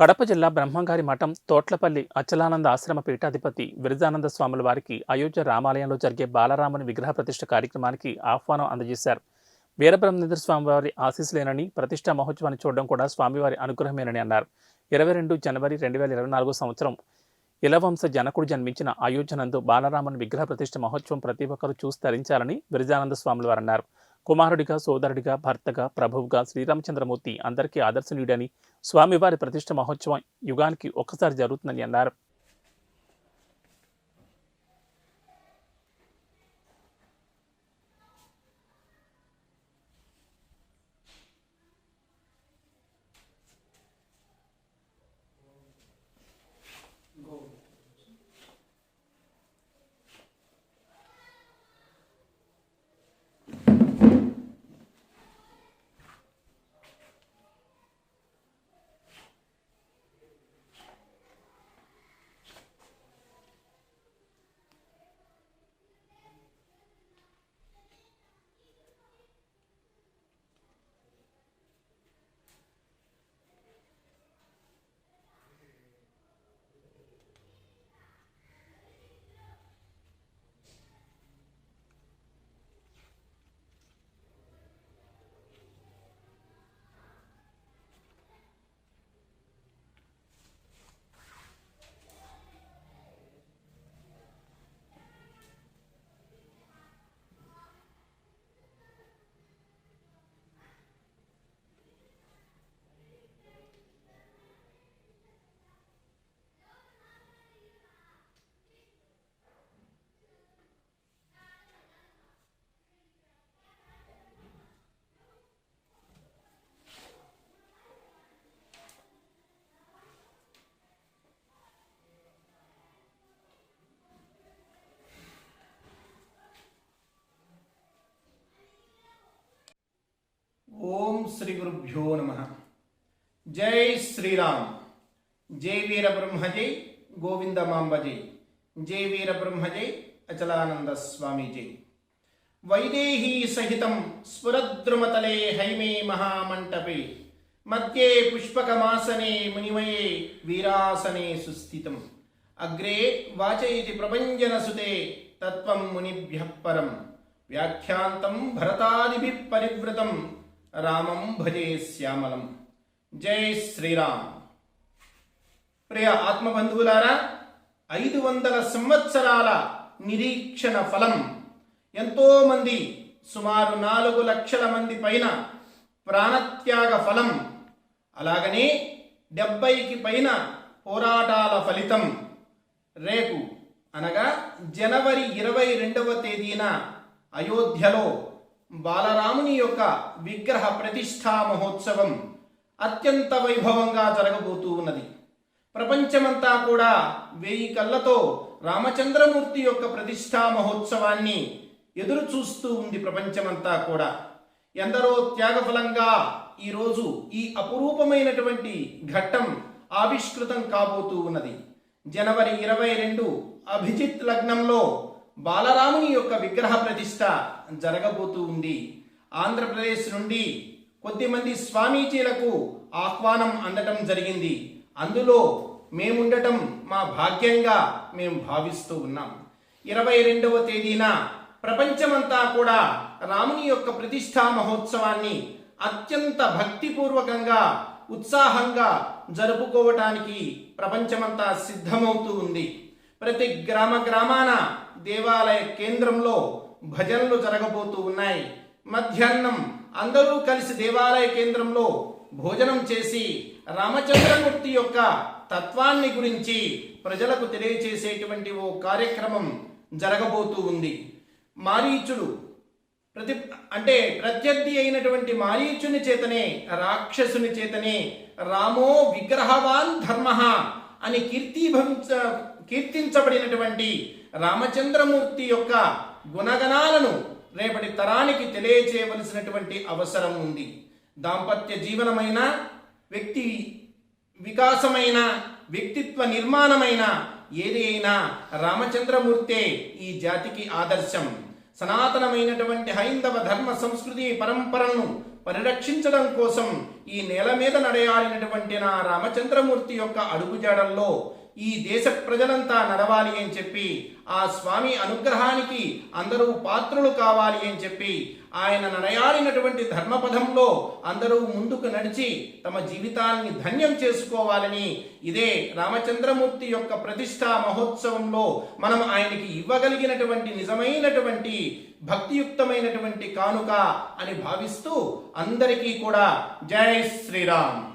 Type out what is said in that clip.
కడప జిల్లా బ్రహ్మంగారి మఠం తోట్లపల్లి అచలానంద ఆశ్రమ పీఠాధిపతి విరజానంద స్వాముల వారికి అయోధ్య రామాలయంలో జరిగే బాలరాముని విగ్రహ ప్రతిష్ఠ కార్యక్రమానికి ఆహ్వానం అందజేశారు. వీరబ్రహ్మేంద్ర స్వామివారి ఆశీస్సులేనని ప్రతిష్టా మహోత్సవాన్ని చూడడం కూడా స్వామివారి అనుగ్రహమేనని అన్నారు. ఇరవై రెండు జనవరి రెండు వేల ఇరవై నాలుగో సంవత్సరం ఇలవంశ జనకుడు జన్మించిన అయోధ్యనందు బాలరాముని విగ్రహ ప్రతిష్ఠ మహోత్సవం ప్రతి ఒక్కరూ చూసి తరించాలని విరజానంద స్వాముల వారు అన్నారు. కుమారుడిగా సోదరుడిగా భర్తగా ప్రభువుగా శ్రీరామచంద్రమూర్తి అందరికీ ఆదర్శనీయుడని స్వామివారి ప్రతిష్ఠ మహోత్సవం యుగానికి ఒక్కసారి జరుగుతుందని అన్నారు. ఓం గురుభ్యో నమ. జై శ్రీరామ్. జై వీర బ్రహ్మజై గోవింద మాంబ జై. వీర బ్రహ్మజై అచలానంద స్వామి జై. వైదేహీ సహితం స్ఫురద్రుమతలే హైమే మహామంటపే. మధ్యే పుష్పకమాసనే మునిమయే వీరాసనే సుస్థితం. అగ్రే వాచయితి ప్రభంజనసుతే తత్వం మునిభ్య పరం. వ్యాఖ్యాంతం భరతాదిభి పరివృతం. రామం భజే శ్యామలం. జై శ్రీరామ్. ప్రియ ఆత్మబంధువులారా ఐదు వందల సంవత్సరాల నిరీక్షణ ఫలం. ఎంతోమంది సుమారు నాలుగు లక్షల మంది పైన ప్రాణత్యాగ ఫలం. అలాగనే డెబ్బైకి పైన పోరాటాల ఫలితం. రేపు అనగా జనవరి ఇరవై రెండవ తేదీన అయోధ్యలో బాలరాముని యొక్క విగ్రహ ప్రతిష్ఠా మహోత్సవం అత్యంత వైభవంగా జరగబోతూ ఉన్నది. ప్రపంచమంతా కూడా వెయ్యి కళ్ళతో రామచంద్రమూర్తి యొక్క ప్రతిష్ఠా మహోత్సవాన్ని ఎదురు చూస్తూ ఉంది ప్రపంచమంతా కూడా. ఎందరో త్యాగఫలంగా ఈరోజు ఈ అపురూపమైనటువంటి ఘట్టం ఆవిష్కృతం కాబోతూ ఉన్నది. జనవరి ఇరవై రెండు అభిజిత్ లగ్నంలో బాలరాముని యొక్క విగ్రహ ప్రతిష్ట జరగబోతూ ఉంది. ఆంధ్రప్రదేశ్ నుండి కొద్దిమంది స్వామీజీలకు ఆహ్వానం అందటం జరిగింది. అందులో మేముండటం మా భాగ్యంగా మేము భావిస్తూ ఉన్నాం. ఇరవై రెండవ తేదీన ప్రపంచమంతా కూడా రాముని యొక్క ప్రతిష్టా మహోత్సవాన్ని అత్యంత భక్తిపూర్వకంగా ఉత్సాహంగా జరుపుకోవటానికి ప్రపంచమంతా సిద్ధమవుతూ ఉంది. ప్రతి గ్రామ గ్రామాన దేవాలయ కేంద్రంలో భజనలు జరగబోతూ ఉన్నాయి. మధ్యాహ్నం అందరూ కలిసి దేవాలయ కేంద్రంలో భోజనం చేసి రామచంద్రమూర్తి యొక్క తత్వాన్ని గురించి ప్రజలకు తెలియచేసేటువంటి ఓ కార్యక్రమం జరగబోతూ ఉంది. మారీచుడు ప్రతి అంటే ప్రత్యర్థి అయినటువంటి మారీచుని చేతనే రాక్షసుని చేతనే రామో విగ్రహవాన్ ధర్మ అని కీర్తిభవించ కీర్తించబడినటువంటి రామచంద్రమూర్తి యొక్క గుణగణాలను రేపటి తరానికి తెలియచేయవలసినటువంటి అవసరం ఉంది. దాంపత్య జీవనమైన వ్యక్తి వికాసమైన వ్యక్తిత్వ నిర్మాణమైన ఏది అయినా రామచంద్రమూర్తే ఈ జాతికి ఆదర్శం. సనాతనమైనటువంటి హైందవ ధర్మ సంస్కృతి పరంపరను పరిరక్షించడం కోసం ఈ నేల మీద నడయాడినటువంటి నా రామచంద్రమూర్తి యొక్క అడుగుజాడల్లో ఈ దేశ ప్రజలంతా నడవాలి అని చెప్పి ఆ స్వామి అనుగ్రహానికి అందరూ పాత్రులు కావాలి అని చెప్పి ఆయన నడయాడినటువంటి ధర్మపథంలో అందరూ ముందుకు నడిచి తమ జీవితాన్ని ధన్యం చేసుకోవాలని ఇదే రామచంద్రమూర్తి యొక్క ప్రతిష్టా మహోత్సవంలో మనం ఆయనకి ఇవ్వగలిగినటువంటి నిజమైనటువంటి భక్తియుక్తమైనటువంటి కానుక అని భావిస్తూ అందరికీ కూడా జై శ్రీరామ్.